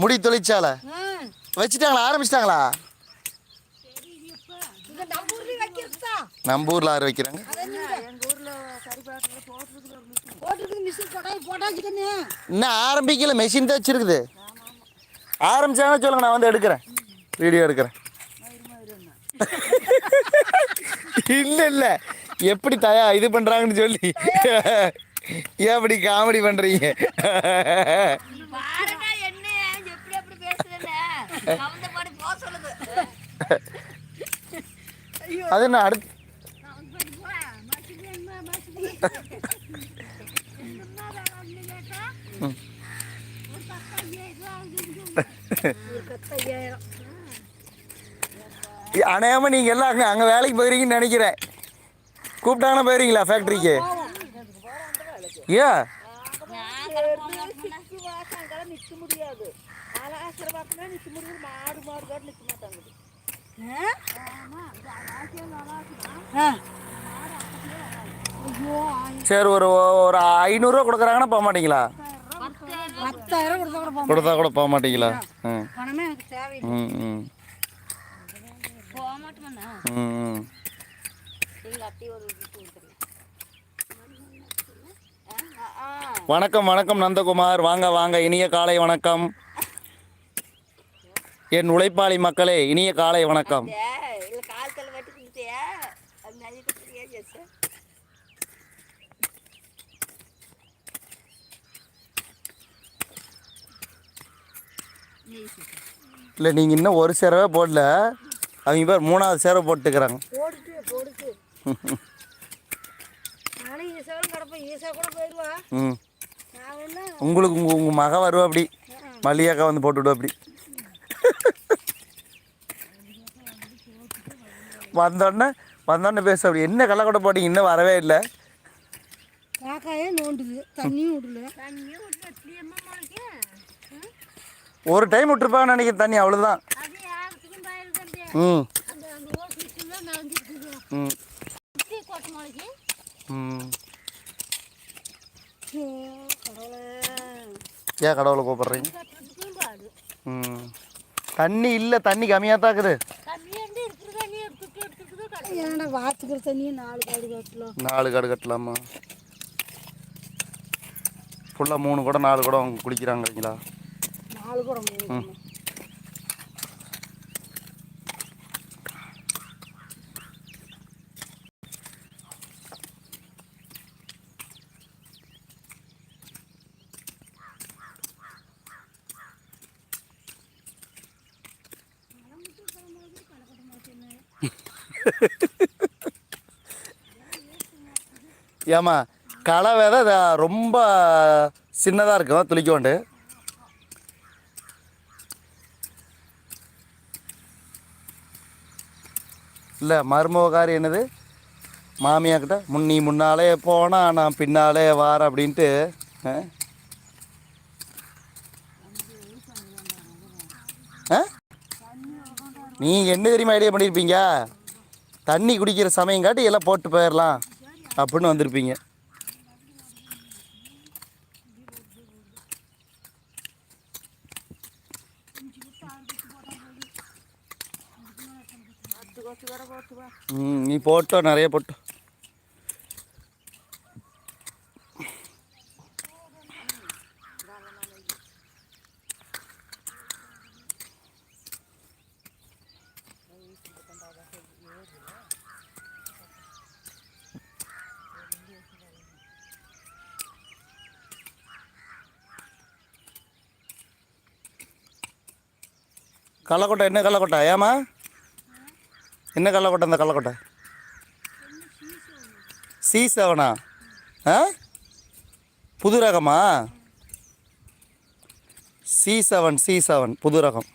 முடி தொழிற்சாலை. வச்சுட்டாங்களா? ஆரம்பிச்சிட்டாங்களா? நம்ம ஊரில் ஆறு வைக்கிறாங்க. இன்னும் ஆரம்பிக்கல? மெஷின் தான் வச்சிருக்குது. ஆரம்பிச்சாங்கன்னா சொல்லுங்க நான் வந்து எடுக்கிறேன். வீடியோ எடுக்கிறேன். இல்லை இல்லை. எப்படி தயா இது பண்ணுறாங்கன்னு சொல்லி. ஏன் அப்படி காமெடி பண்ணுறீங்க பாருங்க என்ன எப்படி எப்படி பேசுறேன்னு கவுந்த பாடி போக சொல்லுது அது நான் அடுத்து. அநேகமாக நீங்கள் எல்லாம் அங்கே அங்கே வேலைக்கு போயிருக்கீங்கன்னு நினைக்கிறேன். கூப்பிட்டாங்கன்னா போயிருங்களா ஃபேக்ட்ரிக்கு ஏன்? ஆ? ஐயோ, சரி ஒரு ஒரு ஐநூறுரூவா கொடுக்குறாங்கன்னா போக மாட்டீங்களா பத்தாயிரம் கொடுத்தா கூட போக மாட்டீங்களா ம் பணமே எனக்கு தேவையில்லை ம் ம் வணக்கம் வணக்கம் நந்தகுமார் வாங்க வாங்க இனிய காலை வணக்கம் என் உழைப்பாளி மக்களே இனிய காலை வணக்கம். இல்லை நீங்கள் இன்னும் ஒரு சேரவே போடல. அவங்க பேர் மூணாவது சேரை போட்டுக்கிறாங்க. உங்களுக்கு உங்கள் உங்கள் மக வருவா அப்படி. மல்லிகாக்கா வந்து போட்டு விடுவா அப்படி. வந்தோடனே வந்தோடனே பேச அப்படி என்ன கள்ளக்கொட்டை போட்டீங்க இன்னும் வரவே இல்லை. காக்காயே நோண்டுது. தண்ணியும் விடல. ஒரு டைம் விட்டுருப்பாங்கன்னு நினைக்கிறேன் தண்ணி அவ்வளோதான் ம். ம். ம். ஏன் கடவுளை கூப்பிட்றீங்க? ம். தண்ணி இல்லை தண்ணி கம்மியாக தான் இருக்குது. வாத்துக்கிற தண்ணியை நாலு காடு காட்டலாம். நாலு காடு கட்டலாமா? ஃபுல்லாக மூணு கூட நாலு கூட அவங்க குளிக்கிறாங்களா நாலு குடம் மூணு ஏமா களை விதை ரொம்ப சின்னதாக இருக்கும் துளிக்கோண்டு. இல்லை மருமகாரி என்னது? மாமியாக்கிட்ட முன்னி முன்னாலே போனால் நான் பின்னாலே வார அப்படின்ட்டு ஆ? ஆ? நீங்கள் என்ன தெரியுமா ஐடியா பண்ணியிருப்பீங்க தண்ணி குடிக்கிற சமயம் காட்டி எல்லாம் போட்டு போயிடலாம் அப்படின்னு வந்திருப்பீங்க. ம் நீ போட்டோ நிறைய போட்டோ கள்ளக்கொட்டை என்ன கள்ளக்கொட்டை? ஏமா என்ன கள்ளக்கொட்டை இந்த கள்ளக்கொட்டை? சி செவனா ஆ? புது ரகமா? சி செவன் சி செவன் புது ரகம்.